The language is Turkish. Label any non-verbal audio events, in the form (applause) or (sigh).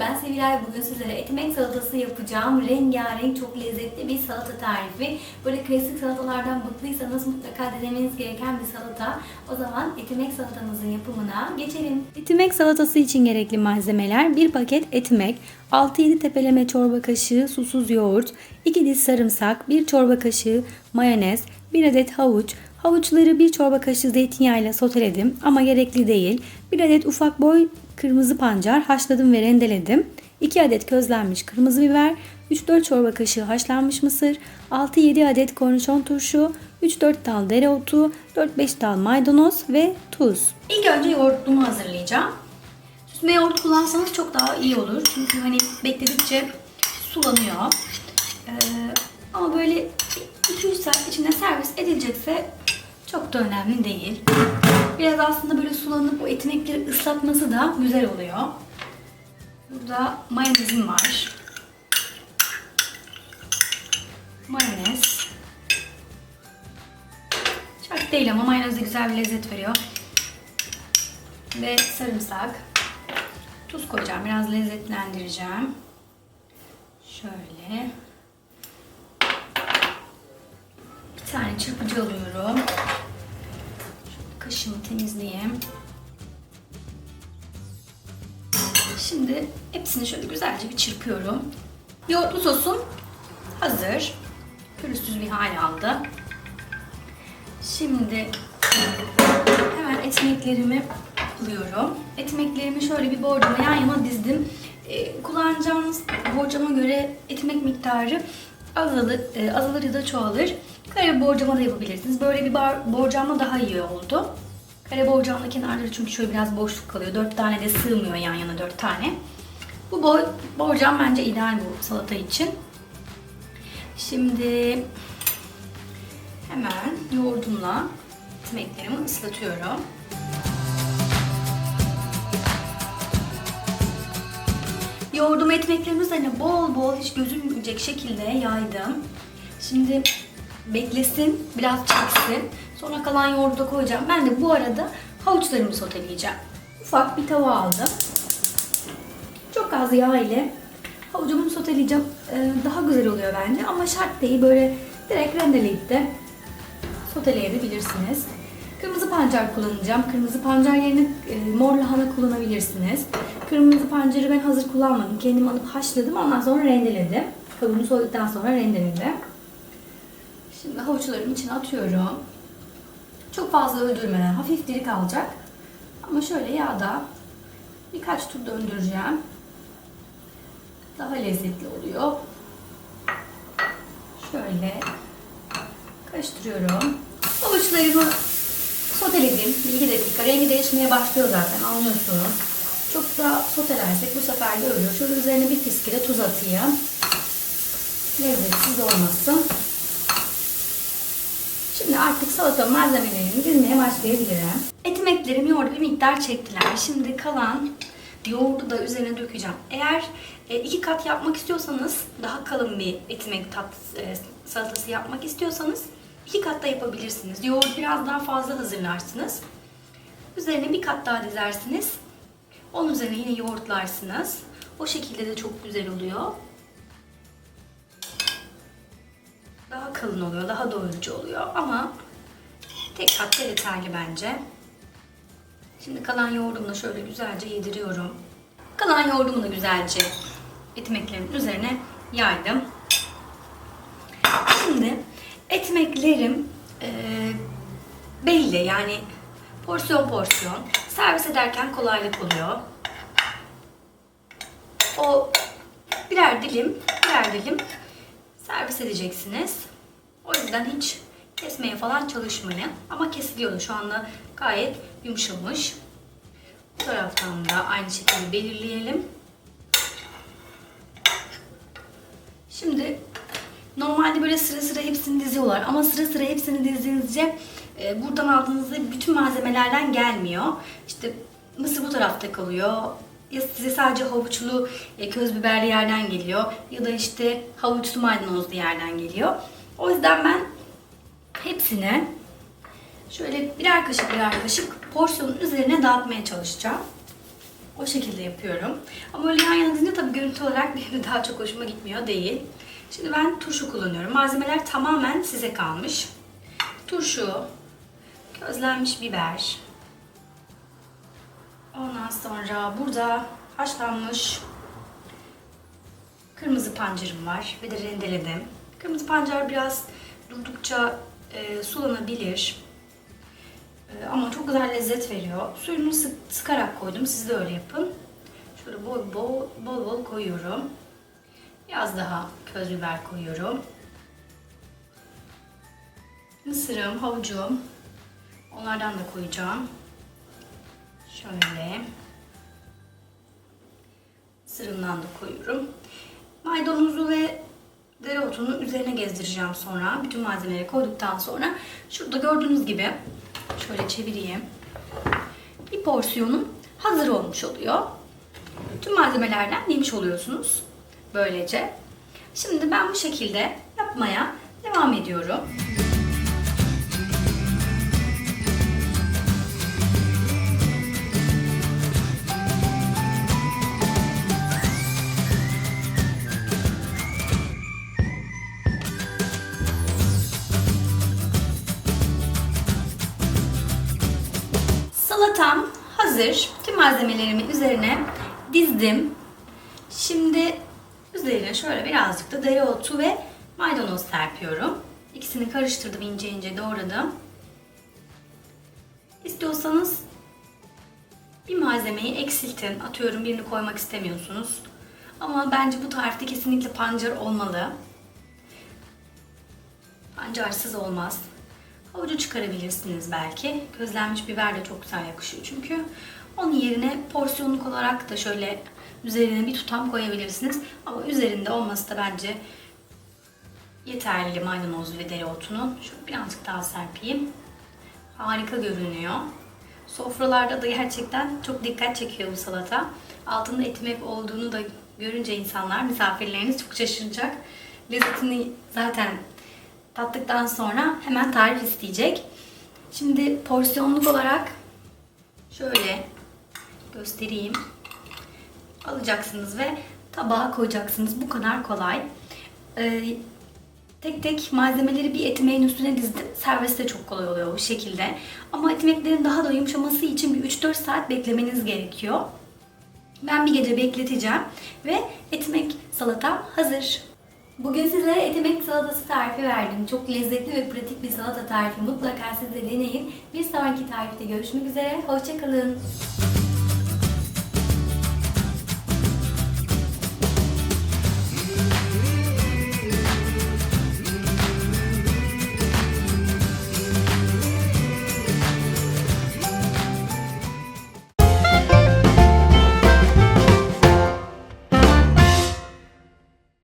Ben Sevilay bugün sizlere ekmek salatası yapacağım. Rengarenk çok lezzetli bir salata tarifi. Böyle klasik salatalardan bıktıysanız mutlaka denemeniz gereken bir salata. O zaman etimek salatamızın yapımına geçelim. Etimek salatası için gerekli malzemeler 1 paket etimek, 6-7 tepeleme çorba kaşığı susuz yoğurt, 2 diş sarımsak, 1 çorba kaşığı mayonez, 1 adet havuç, Havuçları bir çorba kaşığı zeytinyağıyla soteledim ama gerekli değil. Bir adet ufak boy kırmızı pancar haşladım ve rendeledim. 2 adet közlenmiş kırmızı biber, 3-4 çorba kaşığı haşlanmış mısır, 6-7 adet kornişon turşu, 3-4 dal dereotu, 4-5 dal maydanoz ve tuz. İlk önce yoğurtluğumu hazırlayacağım. Süzme yoğurt kullansanız çok daha iyi olur. Çünkü hani bekledikçe sulanıyor. Ee, ama böyle 2-3 saat içinde servis edilecekse çok da önemli değil. Biraz aslında böyle sulanıp o etimekleri ıslatması da güzel oluyor. Burada mayonezim var. Mayonez. Çok değil ama mayonez de güzel bir lezzet veriyor. Ve sarımsak. Tuz koyacağım. Biraz lezzetlendireceğim. Şöyle. Bir tane çırpıcı alıyorum. Kaşımı temizleyeyim. Şimdi hepsini şöyle güzelce bir çırpıyorum. Yoğurtlu sosum hazır. Pürüzsüz bir hal aldı. Şimdi hemen ekmeklerimi alıyorum. Ekmeklerimi şöyle bir borcama yan yana dizdim. Ee, kullanacağınız borcama göre ekmek miktarı azalır, e, azalır ya da çoğalır. Kare borcama da yapabilirsiniz. Böyle bir bar, borcama daha iyi oldu. Kare borcamda kenarları çünkü şöyle biraz boşluk kalıyor. Dört tane de sığmıyor yan yana dört tane. Bu boy, borcam bence ideal bu salata için. Şimdi hemen yoğurdumla ekmeklerimi ıslatıyorum. Yoğurdumu ekmeklerimin üzerine bol bol hiç gözünmeyecek şekilde yaydım. Şimdi beklesin, biraz çeksin. Sonra kalan yoğurdu da koyacağım. Ben de bu arada havuçlarımı soteleyeceğim. Ufak bir tava aldım. Çok az yağ ile havucumu soteleyeceğim. Ee, daha güzel oluyor bence ama şart değil. Böyle direkt rendeleyip de soteleyebilirsiniz. Kırmızı pancar kullanacağım. Kırmızı pancar yerine e, mor lahana kullanabilirsiniz. Kırmızı pancarı ben hazır kullanmadım. Kendim alıp haşladım. Ondan sonra rendeledim. Kabuğunu soyduktan sonra rendeledim. Şimdi havuçlarımı içine atıyorum. Çok fazla öldürmeden hafif diri kalacak. Ama şöyle yağda birkaç tur döndüreceğim. Daha lezzetli oluyor. Şöyle karıştırıyorum. Havuçlarımı soteledim. 2 dakika. Rengi değişmeye başlıyor zaten anlıyorsunuz. Çok da sotelersek bu sefer de ölüyor. Şöyle üzerine bir tiskile tuz atayım. Lezzetsiz olmasın. Artık salata malzemelerini dizmeye başlayabilirim. Etimeklerim yoğurdu bir miktar çektiler. Şimdi kalan yoğurdu da üzerine dökeceğim. Eğer e, iki kat yapmak istiyorsanız, daha kalın bir etimek tat e, salatası yapmak istiyorsanız iki kat da yapabilirsiniz. Yoğurt biraz daha fazla hazırlarsınız. Üzerine bir kat daha dizersiniz. Onun üzerine yine yoğurtlarsınız. O şekilde de çok güzel oluyor. Kalın oluyor, daha doyurucu oluyor ama tek katta yeterli bence. Şimdi kalan yoğurdumu da şöyle güzelce yediriyorum. Kalan yoğurdumu da güzelce ekmeklerimin üzerine yaydım. Şimdi ekmeklerim e, belli yani porsiyon porsiyon. Servis ederken kolaylık oluyor. O birer dilim, birer dilim servis edeceksiniz. O yüzden hiç kesmeye falan çalışmayın. Ama kesiliyordu. Şu anda gayet yumuşamış. Bu taraftan da aynı şekilde belirleyelim. Şimdi normalde böyle sıra sıra hepsini diziyorlar ama sıra sıra hepsini dizdiğinizce e, buradan aldığınızda bütün malzemelerden gelmiyor. İşte mısır bu tarafta kalıyor. Ya size sadece havuçlu e, köz biberli yerden geliyor ya da işte havuçlu maydanozlu yerden geliyor. O yüzden ben hepsini şöyle birer kaşık birer kaşık porsiyonun üzerine dağıtmaya çalışacağım. O şekilde yapıyorum. Ama öyle yan yana dizince tabii görüntü olarak (laughs) benim de daha çok hoşuma gitmiyor değil. Şimdi ben turşu kullanıyorum. Malzemeler tamamen size kalmış. Turşu, közlenmiş biber. Ondan sonra burada haşlanmış kırmızı pancarım var ve de rendeledim. Kırmızı pancar biraz durdukça e, sulanabilir. E, ama çok güzel lezzet veriyor. Suyunu sık, sıkarak koydum. Siz de öyle yapın. Şöyle bol bol bol bol koyuyorum. Biraz daha köz biber koyuyorum. Mısırım, havucum. Onlardan da koyacağım. Şöyle. Mısırımdan da koyuyorum. Maydanozu ve dereotunu üzerine gezdireceğim sonra. Bütün malzemeleri koyduktan sonra şurada gördüğünüz gibi şöyle çevireyim. Bir porsiyonum hazır olmuş oluyor. Tüm malzemelerden yemiş oluyorsunuz. Böylece. Şimdi ben bu şekilde yapmaya devam ediyorum. Salatam hazır. Tüm malzemelerimi üzerine dizdim. Şimdi üzerine şöyle birazcık da dereotu ve maydanoz serpiyorum. İkisini karıştırdım, ince ince doğradım. İstiyorsanız bir malzemeyi eksiltin. Atıyorum birini koymak istemiyorsunuz. Ama bence bu tarifte kesinlikle pancar olmalı. Pancarsız olmaz. Havucu çıkarabilirsiniz belki. Közlenmiş biber de çok güzel yakışıyor çünkü. Onun yerine porsiyonluk olarak da şöyle üzerine bir tutam koyabilirsiniz. Ama üzerinde olması da bence yeterli maydanoz ve dereotunun. Şöyle birazcık daha serpeyim. Harika görünüyor. Sofralarda da gerçekten çok dikkat çekiyor bu salata. Altında etimek olduğunu da görünce insanlar, misafirleriniz çok şaşıracak. Lezzetini zaten tattıktan sonra hemen tarif isteyecek. Şimdi porsiyonluk olarak şöyle göstereyim. Alacaksınız ve tabağa koyacaksınız. Bu kadar kolay. Ee, tek tek malzemeleri bir etimeğin üstüne dizdim. Servis de çok kolay oluyor bu şekilde. Ama etimeklerin daha da yumuşaması için bir 3-4 saat beklemeniz gerekiyor. Ben bir gece bekleteceğim ve etimek salatam hazır. Bugün sizlere etimek salatası tarifi verdim. Çok lezzetli ve pratik bir salata tarifi. Mutlaka siz de deneyin. Bir sonraki tarifte görüşmek üzere. Hoşçakalın.